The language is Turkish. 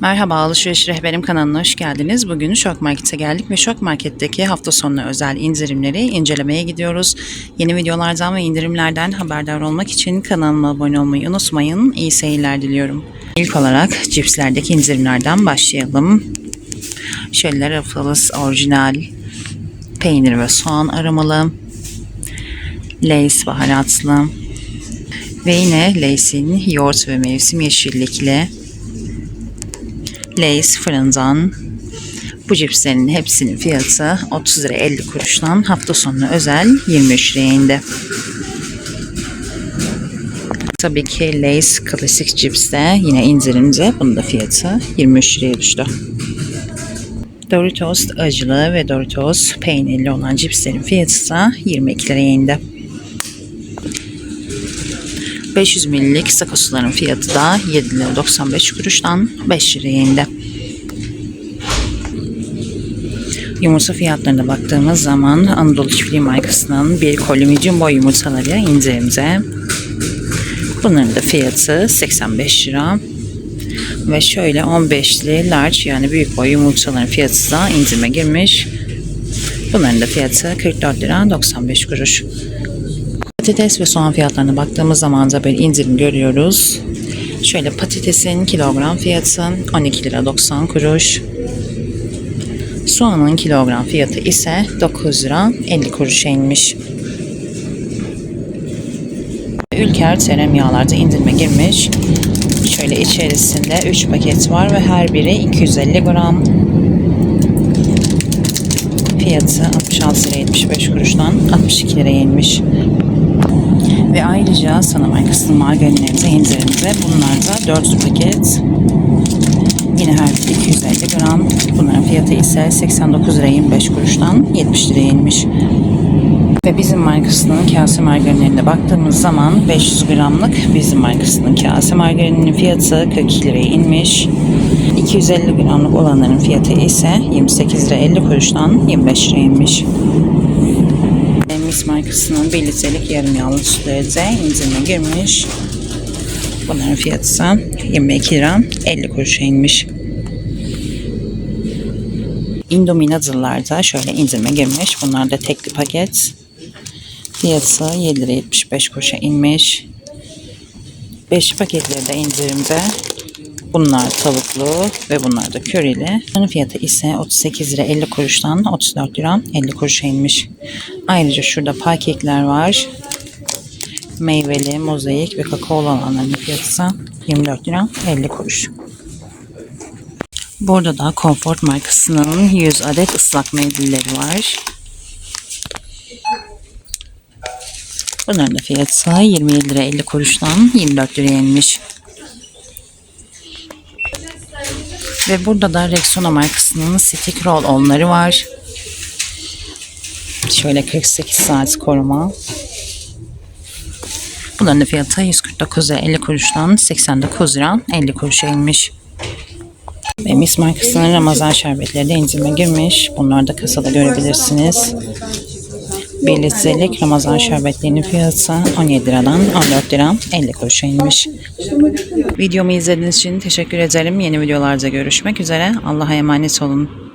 Merhaba Alışveriş Rehberim kanalına hoş geldiniz. Bugün Şok Market'e geldik ve Şok Market'teki hafta sonu özel indirimleri incelemeye gidiyoruz. Yeni videolardan ve indirimlerden haberdar olmak için kanalıma abone olmayı unutmayın. İyi seyirler diliyorum. İlk olarak cipslerdeki indirimlerden başlayalım. Şöyle Ruffles orijinal peynir ve soğan aromalı, Lay's baharatlı ve yine Lay's'in yoğurt ve mevsim yeşillikli Lay's fırından bu cipslerin hepsinin fiyatı 30 lira 50 kuruştan hafta sonu özel 23 liraya indi. Tabii ki Lay's klasik cipste yine indirimde bunun da fiyatı 23 liraya düştü. Doritos acılı ve Doritos peynirli olan cipslerin fiyatı da 22 liraya indi. 500 ml'lik sakosuların fiyatı da 7 lira 95 kuruştan 5 liraya indi. Yumurta fiyatlarına baktığımız zaman Anadolu Çiftliği markasının bir koli medium boy yumurtaları indirimde. Bunların da fiyatı 85 lira. Ve şöyle 15'li large yani büyük boy yumurtaların fiyatı da indirime girmiş. Bunların da fiyatı 44 lira 95 kuruş. Patates ve soğan fiyatlarına baktığımız zaman da bir indirim görüyoruz. Şöyle patatesin kilogram fiyatı 12 lira 90 kuruş. Soğanın kilogram fiyatı ise 9 lira 50 kuruşa inmiş. Ülker teremyağlarda indirime girmiş. Şöyle içerisinde 3 paket var ve her biri 250 gram. Fiyatı 66 lira 75 kuruştan 62 liraya inmiş. Ve ayrıca Sana markasının margarinlerimize indirimde. Bunlar da 4 paket. Yine her biri 250 gram. Bunların fiyatı ise 89 lira 25 kuruştan 70 liraya inmiş. Ve bizim markasının kase margarinlerine baktığımız zaman 500 gramlık bizim markasının kase margarininin fiyatı 42 liraya inmiş. 250 gramlık olanların fiyatı ise 28 lira 50 kuruştan 25 liraya inmiş. Miss markasının 1 litrelik yarım yağlı sütleri de indirime girmiş. Bunların fiyatı ise 22 lira 50 kuruşa inmiş. Indomie noodle'lar da şöyle indirime girmiş. Bunlar da tekli paket. Fiyatı 7 lira 75 kuruşa inmiş. 5 paketleri de indirimde. Bunlar tavuklu ve bunlar da körili. Bunun fiyatı ise 38 lira 50 kuruştan 34 lira 50 kuruşa inmiş. Ayrıca şurada pankekler var. Meyveli, mozaik ve kakao olanların fiyatı ise 24 lira 50 kuruş. Burada da Comfort markasının 100 adet ıslak mendilleri var. Bunların da fiyatı 27 lira 50 kuruştan 24 liraya inmiş. Ve burada da Rexona markasının Stick Roll onları var. Şöyle 48 saat koruma. Bunların da fiyatı 149 lira 50 kuruştan 89 lira 50 kuruşa inmiş. Ve Miss markasının Ramazan şerbetleri de indirime girmiş. Bunları da kasada görebilirsiniz. 1 litrelik Ramazan şerbetlerinin fiyatı 17 liradan 14 lira 50 kuruşa inmiş. Videomu izlediğiniz için teşekkür ederim. Yeni videolarda görüşmek üzere. Allah'a emanet olun.